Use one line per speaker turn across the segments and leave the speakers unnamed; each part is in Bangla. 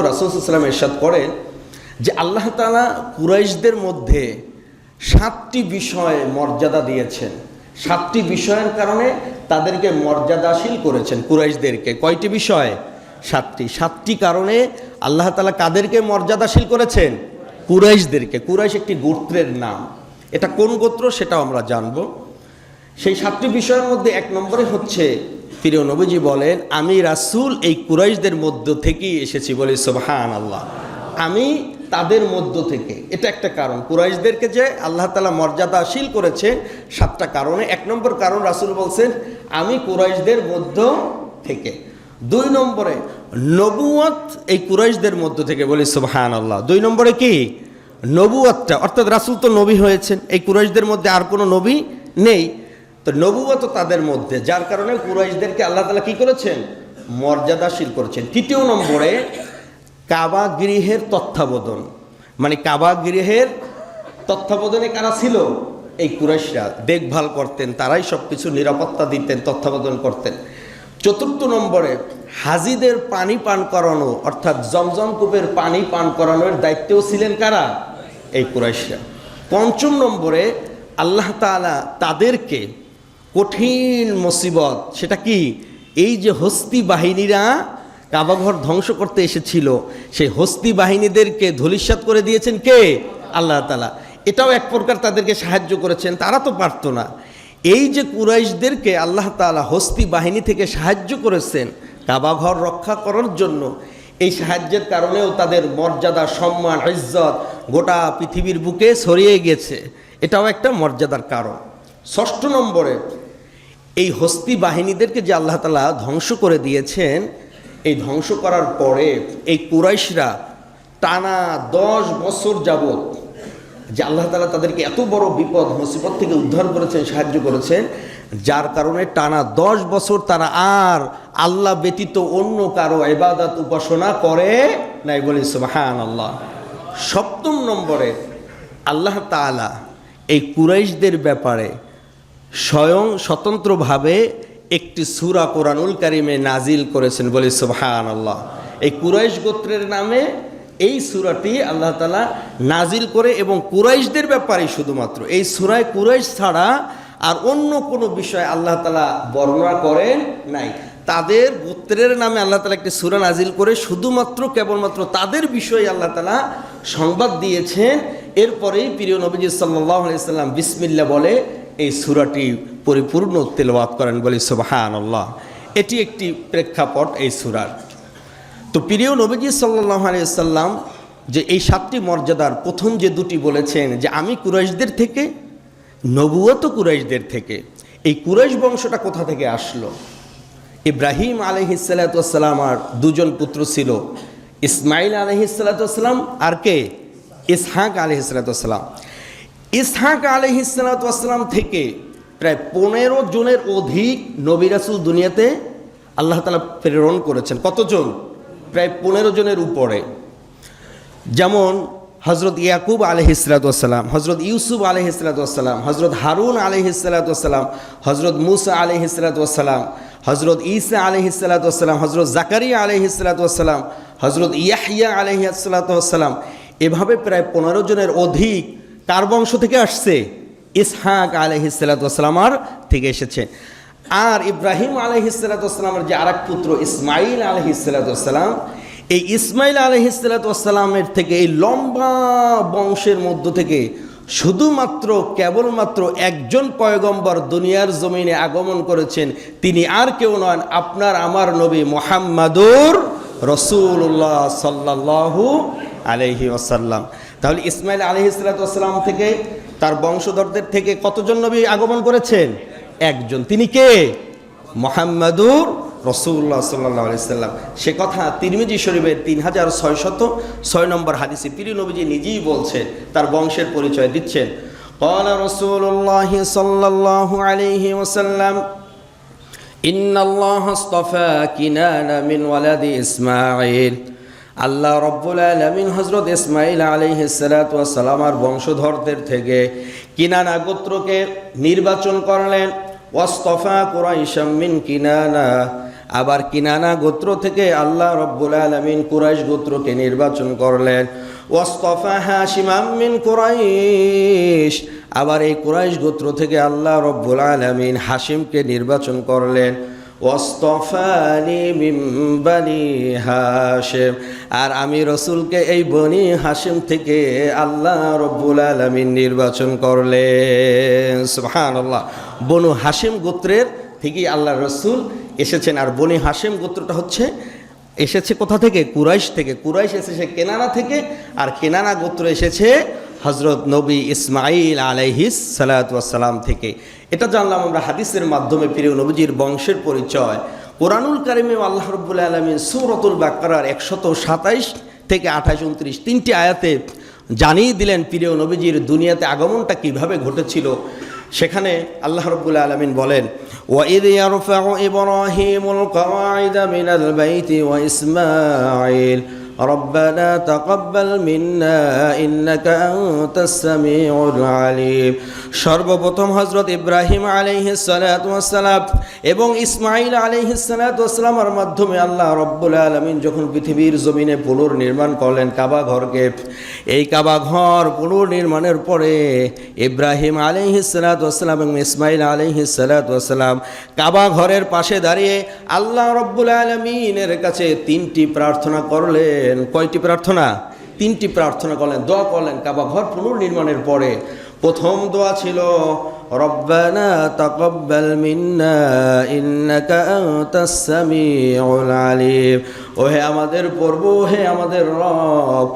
রাসুলসাল্লাম এরশাদ করেন যে আল্লাহ তালা কুরাইশদের মধ্যে সাতটি বিষয়ে মর্যাদা দিয়েছেন। সাতটি বিষয়ের কারণে তাদেরকে মর্যাদাশীল করেছেন কুরাইশদেরকে। কয়টি বিষয়? সাতটি। সাতটি কারণে আল্লাহ তালা কাদেরকে মর্যাদাশীল করেছেন? কুরাইশদেরকে। কুরাইশ একটি গোত্রের নাম। এটা কোন গোত্র সেটাও আমরা জানব। সেই সাতটি বিষয়ের মধ্যে এক নম্বরে হচ্ছে প্রিয় নবীজি বলেন, আমি রাসূল এই কুরাইশদের মধ্য থেকেই এসেছি বলে সোবহান আল্লাহ আমি তাদের মধ্য থেকে। এটা একটা কারণ। কুরাইশদেরকে যে আল্লাহ তালা মর্যাদাশীল করেছে, সাতটা কারণে। এক নম্বর কারণ রাসূল বলছেন, আমি কুরাইশদের মধ্য থেকে। দুই নম্বরে নবুয়ত এই কুরাইশদের মধ্য থেকে বলি সোবহান আল্লাহ দুই নম্বরে কি? নবুয়তটা অর্থাৎ রাসূল তো নবী হয়েছেন। এই কুরাইশদের মধ্যে আর কোনো নবী নেই। তো নবুয়ত তাদের মধ্যে, যার কারণে কুরাইশদেরকে আল্লাহ তালা কি করেছেন? মর্যাদাশীল করেছেন। তৃতীয় নম্বরে কাবা গৃহের তত্ত্বাবধান। মানে কাবা গৃহের তত্ত্বাবধানে কারা ছিল? এই কুরাইশরা। দেখভাল করতেন, তারাই সব কিছু নিরাপত্তা দিতেন, তত্ত্বাবধান করতেন। চতুর্থ নম্বরে, হাজিদের পানি পান করানো, অর্থাৎ জমজম কূপের পানি পান করানোর দায়িত্বেও ছিলেন কারা? এই কুরাইশরা। পঞ্চম নম্বরে, আল্লাহ তাআলা তাদেরকে কঠিন মুসিবত। সেটা কি? এই যে হস্তি বাহিনীরা কাবাঘর ধ্বংস করতে এসেছিল, সেই হস্তি বাহিনীদেরকে ধূলিসাৎ করে দিয়েছেন কে? আল্লাহ তালা এটাও এক প্রকার তাদেরকে সাহায্য করেছেন, তারা তো পারতো না। এই যে কুরাইশদেরকে আল্লাহ তালা হস্তি বাহিনী থেকে সাহায্য করেছেন কাবাঘর রক্ষা করার জন্য, এই সাহায্যের কারণেও তাদের মর্যাদা, সম্মান, ইজ্জত গোটা পৃথিবীর বুকে ছড়িয়ে গেছে। এটাও একটা মর্যাদার কারণ। ষষ্ঠ নম্বরে এই হস্তি বাহিনীদেরকে যে আল্লাহ তালা ধ্বংস করে দিয়েছেন, এই ধ্বংস করার পরে এই কুরাইশরা টানা দশ বছর যাবত যে আল্লাহ তালা তাদেরকে এত বড় বিপদ, মুসিবত থেকে উদ্ধার করেছেন, সাহায্য করেছেন, যার কারণে টানা দশ বছর তারা আর আল্লাহ ব্যতীত অন্য কারও এবাদত উপাসনা করে নাই বলি সুবাহান আল্লাহ সপ্তম নম্বরে আল্লাহ তাআলা এই কুরাইশদের ব্যাপারে স্বয়ং স্বতন্ত্রভাবে একটি সুরা কোরআনুল কারিমে নাজিল করেছেন বলে সুবহান আল্লাহ এই কুরাইশ গোত্রের নামে এই সুরাটি আল্লাহ তালা নাজিল করে এবং কুরাইশদের ব্যাপারে শুধুমাত্র। এই সুরায় কুরাইশ ছাড়া আর অন্য কোনো বিষয় আল্লাহ তালা বর্ণনা করেন নাই। তাদের গোত্রের নামে আল্লাহ তালা একটি সুরা নাজিল করে শুধুমাত্র, কেবলমাত্র তাদের বিষয়ে আল্লাহ তালা সংবাদ দিয়েছেন। এরপরেই প্রিয় নবীজি সাল্লাহ সাল্লাম বিসমিল্লা বলে এই সুরাটি পরিপূর্ণ তেলাওয়াত করেন বলি সুবাহান আল্লাহ এটি একটি প্রেক্ষাপট এই সুরার। তো প্রিয় নবীজি সাল্লাহ সাল্লাম যে এই সাতটি মর্যাদার প্রথম যে দুটি বলেছেন যে আমি কুরাইশদের থেকে নবুয়ত কুরাইশদের থেকে। এই কুরাইশ বংশটা কোথা থেকে আসলো? ইব্রাহিম আলহিসাল্লাম আর দুজন পুত্র ছিল। ইসমাইল আলহিসাল্লাম আর কে? ইসহাক আলহিসাল্লাম ইসহাক আলহিসাল্লাম থেকে প্রায় পনেরো জনের অধিক নবী রাসুল দুনিয়াতে আল্লাহ তালা প্রেরণ করেছেন। কতজন প্রায় পনেরো জনের উপরে। যেমন হজরত ইয়াকুব আলহিসাল্লাম হজরত ইউসুফ আলহিসাল্লাম হজরত হারুন আলহিসাল্লাম হজরত মুসা আলহিসাল্লাম হজরত ঈসা আলহিসাল্লাম হজরত জাকারিয়া আলহিসাল্লাম হজরত ইয়াহিয়া আলহিসাল্লাম এভাবে প্রায় পনেরো জনের অধিক কার বংশ থেকে আসছে। ইসহাক আলহিসাল্লামার থেকে এসেছে। আর ইব্রাহিম আলহিসাল্লামের যে আরেক পুত্র ইসমাইল আলহিসাল্লাম এই ইসমাইল আলহিসাল্লামের থেকে এই লম্বা বংশের মধ্য থেকে শুধুমাত্র, কেবলমাত্র একজন পয়গম্বর দুনিয়ার জমিনে আগমন করেছেন, তিনি আর কেউ নন, আপনার আমার নবী মোহাম্মদুর রসুল্লাহ সাল্লাহু আলহি আসাল্লাম তাহলে ইসমাইল আলহিসাল্লাম থেকে তার বংশধরদের থেকে কতজন নবী আগমন করেছেন একজন তিনি কে মোহাম্মদুর রসুল্লাহ সাল্লাহ সাল্লাম সে কথা তিরমিজি শরীফের তিন হাজার ছয়শত ছয় নম্বর হাদিসে প্রিয় নবীজি নিজেই বলছেন তার বংশের পরিচয় দিচ্ছেন قال رسول الله صلى الله عليه وسلم إن الله اصطفى كنانة من ولد إسماعيل আল্লাহ রব্বুল আলমিন হজরত ইসমাইল আলিহিসালামার বংশধরদের থেকে কিনানা গোত্রকে নির্বাচন করলেন। ওয়াস্তফা কুরাইশাম্মিন কিনানা। আবার কিনানা গোত্র থেকে আল্লাহ রব্বুল আলমিন কুরাইশ গোত্রকে নির্বাচন করলেন। ওয়াস্তফা হাসিমাম মিন কুরাইশ। আবার এই কুরাইশ গোত্র থেকে আল্লাহ রব্বুল আলমিন হাসিমকে নির্বাচন করলেন। ওয়াস্তফানি মিন বানি হাশিম। আর আমি রসুলকে এই বনি হাসিম থেকে আল্লাহ রব্বুল আলমিন নির্বাচন করলেন। সুবহানাল্লাহ। বনু হাসিম গোত্রের থেকেই আল্লাহ রসুল এসেছেন। আর বনি হাসিম গোত্রটা হচ্ছে, এসেছে কোথা থেকে? কুরাইশ থেকে। কুরাইশ এসেছে কেনানা থেকে। আর কেনানা গোত্র এসেছে হজরত নবী ইসমাইল আলাইহিস সালাতাম থেকে। এটা জানলাম আমরা হাদিসের মাধ্যমে প্রিয় নবীজির বংশের পরিচয় কোরআনুল কারিমে আল্লাহ রব্বুল আলমিন সুরতুল বাক্কার একশত সাতাইশ থেকে আঠাশ উনত্রিশ তিনটি আয়াতে জানিয়ে দিলেন প্রিয় নবীজির দুনিয়াতে আগমনটা কিভাবে ঘটেছিল সেখানে আল্লাহ রব্বুল আলমিন বলেন وإذ يرفع إبراهيم القواعد من البيت وإسماعيل ربنا تقبل منا إنك أنت السميع العليم সর্বপ্রথম হজরত ইব্রাহিম আলাইহিসালাম এবং ইসমাইল আলাইহিসালামের মাধ্যমে আল্লাহ রব্বুল আলমিন যখন পৃথিবীর জমিনে পুনর্নির্মাণ করলেন কাবা ঘরকে এই কাবা ঘর পুনর্নির্মাণের পরে ইব্রাহিম আলাইহিসালাম এবং ইসমাইল আলাইহিসালাম কাবা ঘরের পাশে দাঁড়িয়ে আল্লাহ রব্বুল আলমিনের কাছে তিনটি প্রার্থনা করলেন কয়টি প্রার্থনা? তিনটি প্রার্থনা করলেন দোয়া করলেন কাবা ঘর পুনর্নির্মাণের পরে প্রথম দোয়া ছিল রব্বানা তাকাব্বাল মিন্না ইন্নাকা আনতাস সামিউল আলিম। ও হে আমাদের পর্ব হে আমাদের রব,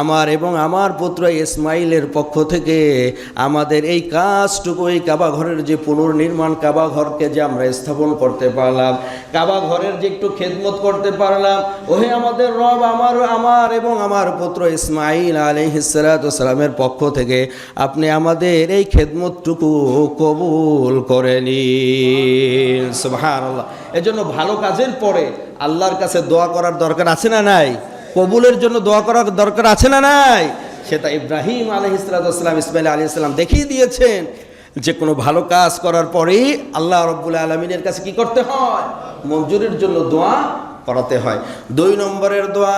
আমার এবং আমার পুত্র ইসমাইলের পক্ষ থেকে আমাদের এই কাজটুকু এই কাবা ঘরের যে পুনর্নির্মাণ কাবা ঘরকে যে আমরা স্থাপন করতে পারলাম কাবা ঘরের যে একটু খেদমত করতে পারলাম ওহে আমাদের রব, আমার আমার এবং আমার পুত্র ইসমাইল আলহিসালামের পক্ষ থেকে আপনি আমাদের এই খেদমতটুকু কবুল করে নিন। সুবহানাল্লাহ। এজন্য ভালো কাজের পরে আল্লাহর কাছে দোয়া করার দরকার আছে না নাই? কবুলের জন্য দোয়া করার দরকার আছে না নাই? সেটা ইব্রাহিম আলহিসাল্লাম ইসমাইল আলী ইসলাম দেখিয়ে দিয়েছেন যে কোনো ভালো কাজ করার পরেই আল্লাহ রব্বুল আলমিনের কাছে কি করতে হয়? মঞ্জুরির জন্য দোয়া করাতে হয়। দুই নম্বরের দোয়া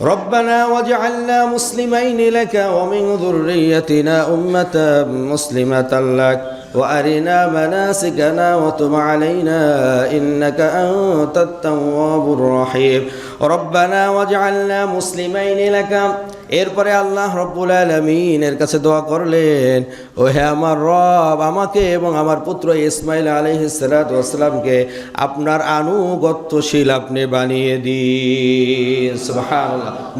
ربنا واجعلنا مسلمين لك ومن ذريتنا أمة مسلمة لك وأرنا مناسكنا وتب علينا إنك أنت التواب الرحيم. ربنا واجعلنا مسلمين لك এরপরে আল্লাহ রব্বুল আলমিনের কাছে দোয়া করলেন, ও হে আমার রব, আমাকে এবং আমার পুত্র ইসমাইল আলহিসামকে আপনার আনুগত্যশীল আপনি বানিয়ে দিন।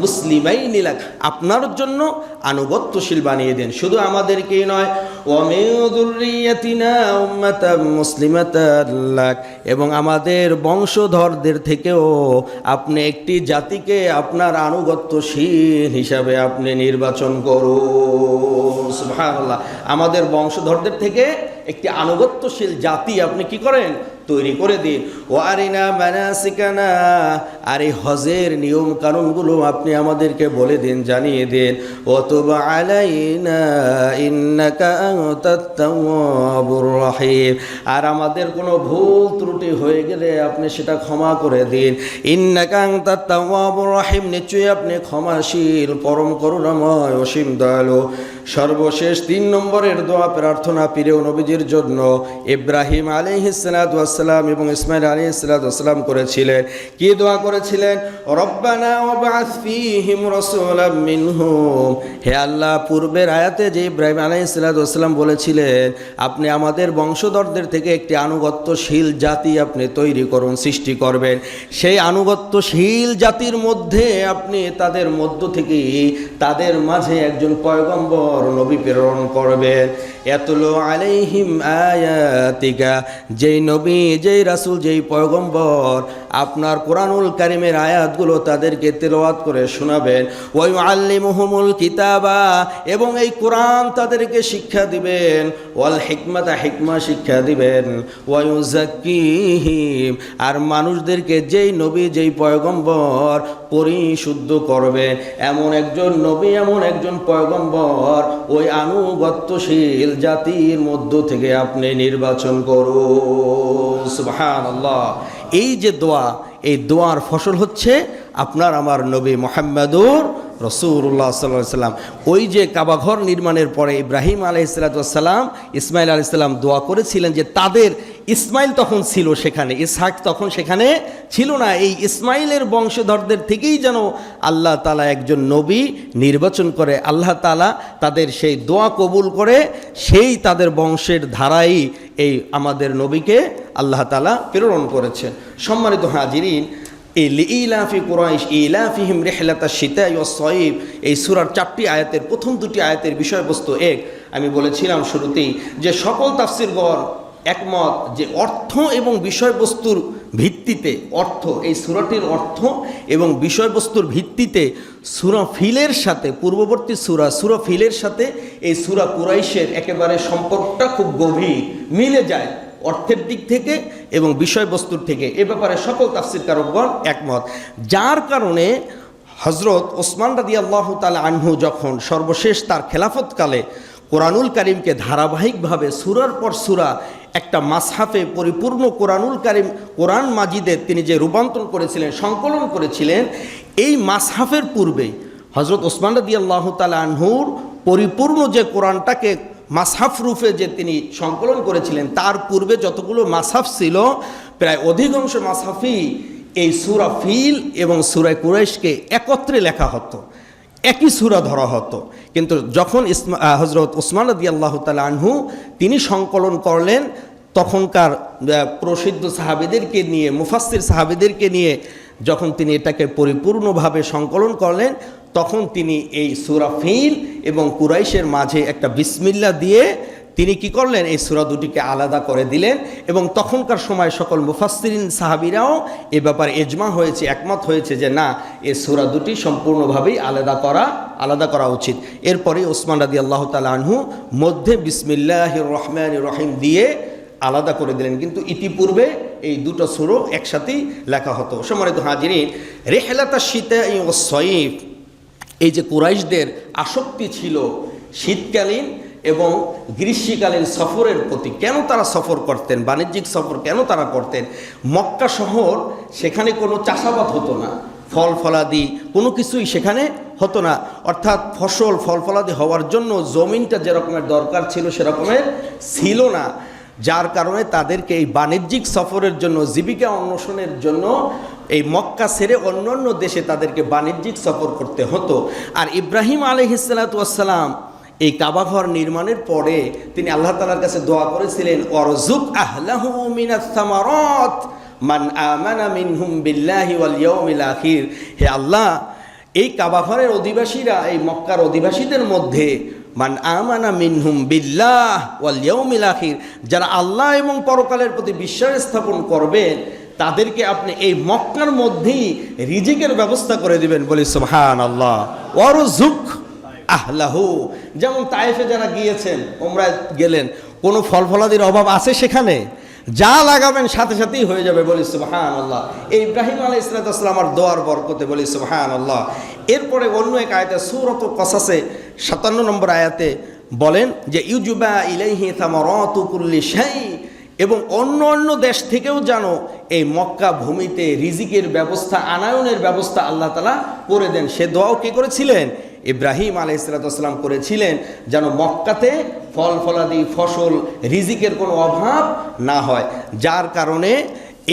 মুসলিমাই নিলাক আপনার জন্য আনুগত্যশীল বানিয়ে দেন। শুধু আমাদেরকেই নয় এবং আমাদের বংশধরদের থেকেও আপনি একটি জাতিকে আপনার আনুগত্যশীল হিসাবে আপনি নির্বাচন করো আমাদের বংশধরদের থেকে একটি আনুগত্যশীল জাতি আপনি কি করেন? তৈরি করে দিন। ও আরিনা মানাসিকানা, আর এই হজের নিয়ম কানুনগুলো আপনি আমাদেরকে বলে দিন, জানিয়ে দিন। তো আলাইনা রহিম। আর আমাদের কোনো ভুল ত্রুটি হয়ে গেলে আপনি সেটা ক্ষমা করে দিন। ইন্নাকা আনতাত তাওয়াবুর রহিম, নিশ্চয়ই আপনি ক্ষমাশীল, পরম করুণাময়, অসীম দয়ালু। সর্বশেষ তিন নম্বরের দোয়া প্রার্থনা প্রিয় নবীজির জন্য ইব্রাহিম আলিহিসালাম এবং ইসমাইল আলী সালাম করেছিলেন। কি দোয়া করেছিলেন? মিনহুম। হে আল্লাহ, পূর্বের আয়াতে যে ইব্রাহিম আলী আলাইহিসসালাম বলেছিলেন, আপনি আমাদের বংশধরদের থেকে একটি আনুগত্যশীল জাতি আপনি তৈরি করুন, সৃষ্টি করবেন। সেই আনুগত্যশীল জাতির মধ্যে আপনি তাদের মধ্য থেকে তাদের মাঝে একজন পয়গম্বর নবী প্রেরণ করবেন এতলো আলাইহিম আয়াতিকা যেই নবী যেই রাসুল যেই পয়গম্বর আপনার কোরআনুল কারিমের আয়াতগুলো তাদেরকে তেলাওয়াত করে শোনাবেন। ওই আল্লিমুহুমুল কিতাবা, এবং এই কোরআন তাদেরকে শিক্ষা দিবেন। ওয়াল হিকমাতা, হিকমা শিক্ষা দিবেন। ওয়ায়ুজাক্কিহিম আর মানুষদেরকে যেই নবী, যেই পয়গম্বর পরিশুদ্ধ করবেন এমন একজন নবী, এমন একজন পয়গম্বর, ওই আনুগত্যশীল জাতির মধ্য থেকে আপনি নির্বাচন করুন। সুবহানাল্লাহ। এই যে দোয়া, এই দোয়ার ফসল হচ্ছে আপনার আমার নবী মোহাম্মদুর রসুল্লাহ সাল্লাহ সাল্লাম। ওই যে কাবাঘর নির্মাণের পরে ইব্রাহিম আলাইসালাম ইসমাইল আলাইসাল্লাম দোয়া করেছিলেন যে তাদের ইসমাইল তখন ছিল সেখানে, ইসহাক তখন সেখানে ছিল না। এই ইসমাইলের বংশধরদের থেকেই যেন আল্লাহ তালা একজন নবী নির্বাচন করে, আল্লাহ তালা তাদের সেই দোয়া কবুল করে, সেই তাদের বংশের ধারাই এই আমাদের নবীকে আল্লাহ তালা প্রেরণ করেছে। সম্মানিত হাজিরিন, এই ইলাফি কুরাইশ, ইলাফিহিম রেহলাতা সীতা সঈব এই সুরার চারটি আয়াতের, প্রথম দুটি আয়াতের বিষয়বস্তু এক, আমি বলেছিলাম শুরুতেই যে সকল তাফসিরগণ একমত যে অর্থ এবং বিষয়বস্তুর ভিত্তিতে অর্থ, এই সুরাটির অর্থ এবং বিষয়বস্তুর ভিত্তিতে সুরা ফিলের সাথে, পূর্ববর্তী সুরা সুরা ফিলের সাথে এই সুরা কুরাইশের একেবারে সম্পর্কটা খুব গভীর, মিলে যায় অর্থের দিক থেকে এবং বিষয়বস্তুর থেকে। এ ব্যাপারে সকল তাফসির কারকগণ একমত। যার কারণে হজরত ওসমান রাদি আল্লাহ তালা আনহু যখন সর্বশেষ তার খেলাফতকালে কোরআনুল করিমকে ধারাবাহিকভাবে সুরার পর সুরা একটা মাসহাফে পরিপূর্ণ কোরআনুল করিম কোরআন মাজিদের তিনি যে রূপান্তর করেছিলেন, সংকলন করেছিলেন, এই মাসহাফের পূর্বে হজরত ওসমান রাদি আল্লাহ তালা আনহুর পরিপূর্ণ যে কোরআনটাকে মাসহাফ রূপে যে তিনি সংকলন করেছিলেন, তার পূর্বে যতগুলো মাসহাফ ছিল, প্রায় অধিকাংশ মাসহাফই এই সুরা ফিল এবং সুরায় কুরেশকে একত্রে লেখা হতো। একই সুরা ধরা হতো। কিন্তু যখন ইসমা হজরত ওসমান রদি আল্লাহ আনহু তিনি সংকলন করলেন, তখনকার প্রসিদ্ধ সাহাবেদেরকে নিয়ে মুফাসির সাহাবেদেরকে নিয়ে যখন তিনি এটাকে পরিপূর্ণভাবে সংকলন করলেন, তখন তিনি এই সুরা ফিল এবং কুরাইশের মাঝে একটা বিসমিল্লা দিয়ে তিনি কি করলেন? এই সুরা দুটিকে আলাদা করে দিলেন এবং তখনকার সময় সকল মুফাসসিরিন সাহাবিরাও এ ব্যাপারে এজমা হয়েছে, একমত হয়েছে যে না এই সুরা দুটি সম্পূর্ণভাবেই আলাদা করা আলাদা করা উচিত। এরপরে ওসমান রাদি আল্লাহ তালা আনহু মধ্যে বিসমিল্লাহ রহমান রহিম দিয়ে আলাদা করে দিলেন। কিন্তু ইতিপূর্বে এই দুটো সুরো একসাথেই লেখা হতো। সম্মানিত হাজিরিন, রেহেলাতা শীতে ও সঈফ এই যে কুরাইশদের আসক্তি ছিল শীতকালীন এবং গ্রীষ্মকালীন সফরের প্রতি কেন তারা সফর করতেন, বাণিজ্যিক সফর কেন তারা করতেন? মক্কা শহর সেখানে কোনো চাষাবাদ হতো না। ফল ফলাদি কোনো কিছুই সেখানে হতো না। অর্থাৎ ফসল ফল ফলাদি হওয়ার জন্য জমিনটা যেরকমের দরকার ছিল সেরকমের ছিল না। যার কারণে তাদেরকে এই বাণিজ্যিক সফরের জন্য, জীবিকা অন্বেষণের জন্য এই মক্কা ছেড়ে অন্য অন্য দেশে তাদেরকে বাণিজ্যিক সফর করতে হতো। আর ইব্রাহিম আলহিসাল্লাম এই কাবাঘর নির্মাণের পরে তিনি আল্লাহ তালার কাছে দোয়া করেছিলেন অরজুক আহলাহু মিনাস সামারাত মান আমানা মিনহুম বিল্লাহি ওয়াল ইয়াউমিল আখির। হে আল্লাহ, এই কাবাঘরের অধিবাসীরা, এই মক্কার অধিবাসীদের মধ্যে মান আমানা মিনহুম বিল্লাহ ওয়াল ইয়াউমিল আখির, যারা আল্লাহ এবং পরকালের প্রতি বিশ্বাস স্থাপন করবেন তাদেরকে আপনি এই মক্কার মধ্যেই রিজিকের ব্যবস্থা করে দিবেন। বলি সুবহান আল্লাহ ওয়ারজুক আহলাহু। যেমন তায়েফে যারা গিয়েছেন ওমরা গেলেন, কোনো ফল ফলাদির অভাব আছে সেখানে? যা লাগাবেন সাথে সাথেই হয়ে যাবে, বলি সুবহান আল্লাহ এই ইব্রাহিম আলাই ইসলাতামের দোয়ার বরকতে, বলি সুবহান আল্লাহ এরপরে অন্য এক আয়াতে সুরত কসাসে, সাতান্ন নম্বর আয়াতে বলেন যে, ইউজুবা ইলাইহি থামারাতু কুল্লি শাই। এবং অন্য অন্য দেশ থেকেও যেন এই মক্কা ভূমিতে রিজিকের ব্যবস্থা, আনায়নের ব্যবস্থা আল্লাহ তালা করে দেন। সে দোয়াও কে করেছিলেন? ইব্রাহিম আলাইসালাম করেছিলেন যেন মক্কাতে ফল ফলাদি ফসল রিজিকের কোনো অভাব না হয়। যার কারণে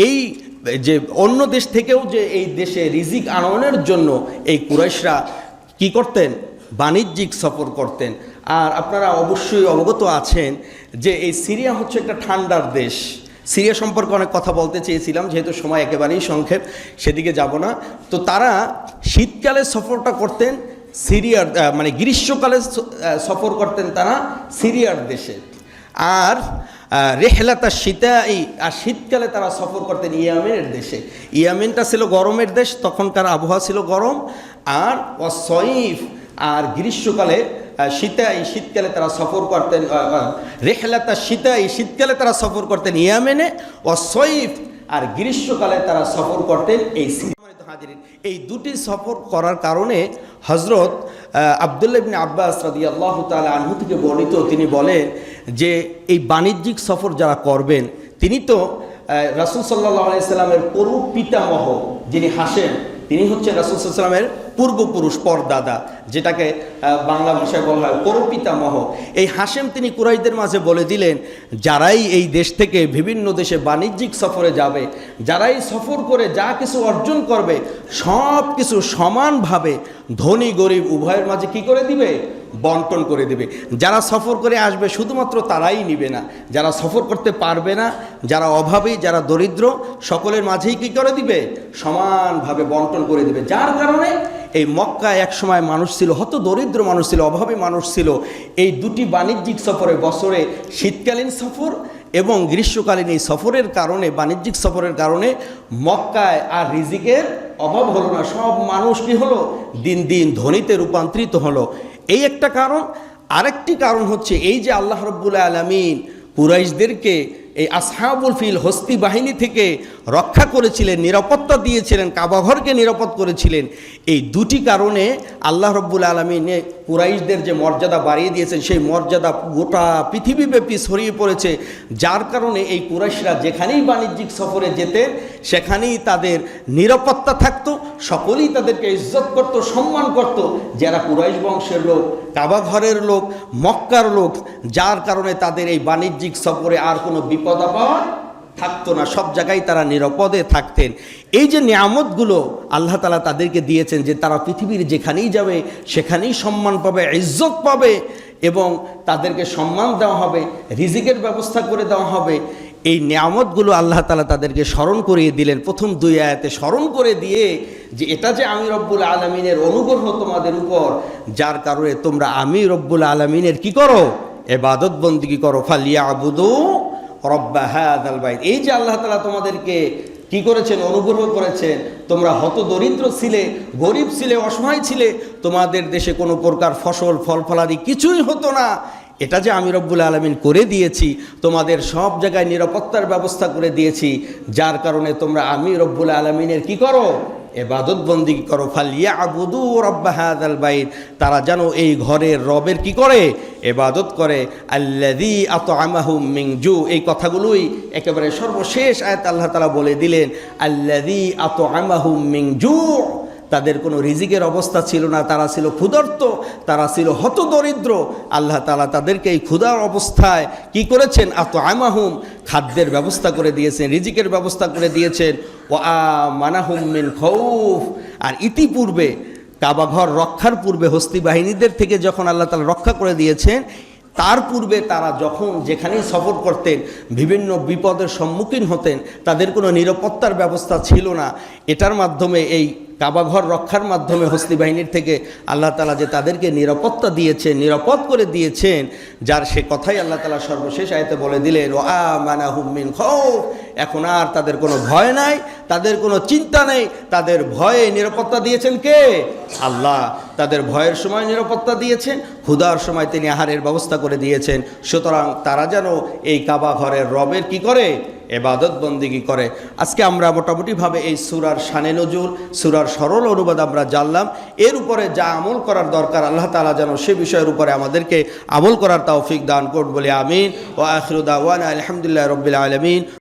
এই যে অন্য দেশ থেকেও যে এই দেশে রিজিক আনয়নের জন্য এই কুরাইশরা কি করতেন? বাণিজ্যিক সফর করতেন। আর আপনারা অবশ্যই অবগত আছেন যে এই সিরিয়া হচ্ছে একটা ঠান্ডার দেশ। সিরিয়া সম্পর্কে অনেক কথা বলতে চেয়েছিলাম, যেহেতু সময় একেবারেই সংক্ষেপ, সেদিকে যাব না। তো তারা শীতকালে সফরটা করতেন সিরিয়ার মানে গ্রীষ্মকালে সফর করতেন তারা সিরিয়ার দেশে। আর রেহলাতা শীতাই আর শীতকালে তারা সফর করতেন ইয়ামেনের দেশে। ইয়ামেনটা ছিল গরমের দেশ, তখনকার আবহাওয়া ছিল গরম। আর অসইফ আর গ্রীষ্মকালে শীতাই শীতকালে তারা সফর করতেন রেহলাতা শীতাই শীতকালে তারা সফর করতেন ইয়ামেনে। অসইফ আর গ্রীষ্মকালে তারা সফর করতেন এই হাজিরিন, এই দুটি সফর করার কারণে হজরত আবদুল্লাহ ইবনে আব্বাস রাদি আল্লাহ তালা আনহু থেকে বর্ণিত তিনি বলেন যে এই বাণিজ্যিক সফর যারা করবেন তিনি তো রাসুল সাল্লাহ আলাইসাল্লামের পরু পিতামহ যিনি হাসেন তিনি হচ্ছে রাসুলসাল্লামের পূর্বপুরুষ পরদাদা, যেটাকে বাংলা ভাষায় বলা হয় পরপিতামহ। এই হাসেম তিনি কুরাইদের মাঝে বলে দিলেন, যারাই এই দেশ থেকে বিভিন্ন দেশে বাণিজ্যিক সফরে যাবে, যারাই সফর করে যা কিছু অর্জন করবে সব কিছু সমানভাবে ধনী গরিব উভয়ের মাঝে কি করে দিবে? বন্টন করে দেবে। যারা সফর করে আসবে, শুধুমাত্র তারাই নিবে না। যারা সফর করতে পারবে না, যারা অভাবী, যারা দরিদ্র, সকলের মাঝেই কী করে দিবে? সমানভাবে বন্টন করে দিবে। যার কারণে এই মক্কা এক সময় মানুষ ছিল, হত দরিদ্র মানুষ ছিল, অভাবী মানুষ ছিল। এই দুটি বাণিজ্যিক সফরে বছরে শীতকালীন সফর এবং গ্রীষ্মকালীন এই সফরের কারণে, বাণিজ্যিক সফরের কারণে মক্কায় আর রিজিকের অভাব হলো না। সব মানুষ কি হলো? দিন দিন ধনীতে রূপান্তরিত হলো। এই একটা কারণ। আরেকটি কারণ হচ্ছে এই যে আল্লাহ রব্বুল আলমিন কুরাইশদেরকে এই আসহাবুল ফিল হস্তি বাহিনী থেকে রক্ষা করেছিলেন, নিরাপত্তা দিয়েছিলেন কাবাঘরকে নিরাপদ করেছিলেন। এই দুটি কারণে আল্লাহ রব্বুল আলমিনে কুরাইশদের যে মর্যাদা বাড়িয়ে দিয়েছেন, সেই মর্যাদা গোটা পৃথিবীব্যাপী ছড়িয়ে পড়েছে। যার কারণে এই কুরাইশরা যেখানেই বাণিজ্যিক সফরে যেতেন সেখানেই তাদের নিরাপত্তা থাকতো, সকলেই তাদেরকে ইজ্জত করত, সম্মান করত। যারা কুরাইশ বংশের লোক কাবাঘরের লোক, মক্কার লোক, যার কারণে তাদের এই বাণিজ্যিক সফরে আর কোনো বিপদ আপদ থাকতো না। সব জায়গায় তারা নিরাপদে থাকতেন। এই যে নিয়ামতগুলো আল্লাহ তালা তাদেরকে দিয়েছেন যে তারা পৃথিবীর যেখানেই যাবে, সেখানেই সম্মান পাবে, ইজ্জত পাবে এবং তাদেরকে সম্মান দেওয়া হবে, রিজিকের ব্যবস্থা করে দেওয়া হবে। এই নিয়ামতগুলো আল্লাহ তালা তাদেরকে স্মরণ করিয়ে দিলেন। প্রথম দুই আয়াতে স্মরণ করে দিয়ে যে এটা যে আমি রব্বুল আলমিনের অনুগ্রহ তোমাদের উপর, যার কারণে তোমরা আমি রব্বুল আলমিনের কি করো? এবাদত বন্দিগি করো। ফালিয়া আবুদু রব্বা হাদাল বাইত। এই যে আল্লাহ তালা তোমাদেরকে কি করেছেন? অনুগ্রহ করেছেন। তোমরা হত দরিদ্র ছিলে, গরিব ছিলে, অসহায় ছিলে, তোমাদের দেশে কোনো প্রকার ফসল ফল ফলাদি কিছুই হতো না। এটা যে আমি রব্বুল আলমিন করে দিয়েছি, তোমাদের সব জায়গায় নিরাপত্তার ব্যবস্থা করে দিয়েছি, যার কারণে তোমরা আমি রব্বুল আলমিনের কি করো? এবাদত বন্দি করো। ফালিয়া আবুদু রব্বা হাদাল বাইত। তারা যেন এই ঘরের রবের কি করে? এবাদত করে। আল্লাদি আত আমাহুম মিংজু এই কথাগুলোই একেবারে সর্বশেষ আয়াত আল্লাহ তালা বলে দিলেন। আল্লাদি আত আমাহুম মিংজু তাদের কোনো রিজিকের অবস্থা ছিল না, তারা ছিল ক্ষুধার্ত, তারা ছিল হতদরিদ্র। আল্লাহ তালা তাদেরকে এই ক্ষুধার অবস্থায় কি করেছেন? আত আমাহুম খাদ্যের ব্যবস্থা করে দিয়েছেন, রিজিকের ব্যবস্থা করে দিয়েছেন। ও আ মানাহুম মিন খৌফ। আর ইতিপূর্বে কাবাঘর রক্ষার পূর্বে হস্তি বাহিনীদের থেকে যখন আল্লাহ তালা রক্ষা করে দিয়েছেন, তার পূর্বে তারা যখন যেখানেই সফর করতেন, বিভিন্ন বিপদের সম্মুখীন হতেন, তাদের কোনো নিরাপত্তার ব্যবস্থা ছিল না। এটার মাধ্যমে এই কাবাঘর রক্ষার মাধ্যমে হস্তি বাহিনীর থেকে আল্লাহ তালা যে তাদেরকে নিরাপত্তা দিয়েছেন, নিরাপদ করে দিয়েছেন, যার সে কথাই আল্লাহ তালা সর্বশেষ আয়তে বলে দিলেন ও আ মানা হুমিন খৌফ এখন আর তাদের কোনো ভয় নাই, তাদের কোনো চিন্তা নেই, তাদের ভয়ে নিরাপত্তা দিয়েছেন কে? আল্লাহ। তাদের ভয়ের সময় নিরাপত্তা দিয়েছেন, ক্ষুধার সময় তিনি আহারের ব্যবস্থা করে দিয়েছেন, সুতরাং তারা যেন এই কাবা ঘরের রবের কি করে? এবাদত বন্দিগি করে? আজকে আমরা মোটামুটিভাবে এই সুরার সানে নজুর সুরার সরল অনুবাদ আমরা জানলাম। এর উপরে যা আমল করার দরকার, আল্লাহ তালা যেন সে বিষয়ের উপরে আমাদেরকে আমল করার তাওফিক দান করুন বলে আমিন। ও আখরুদ্দাওয়ান আলহামদুলিল্লাহ রবিল আলমিন।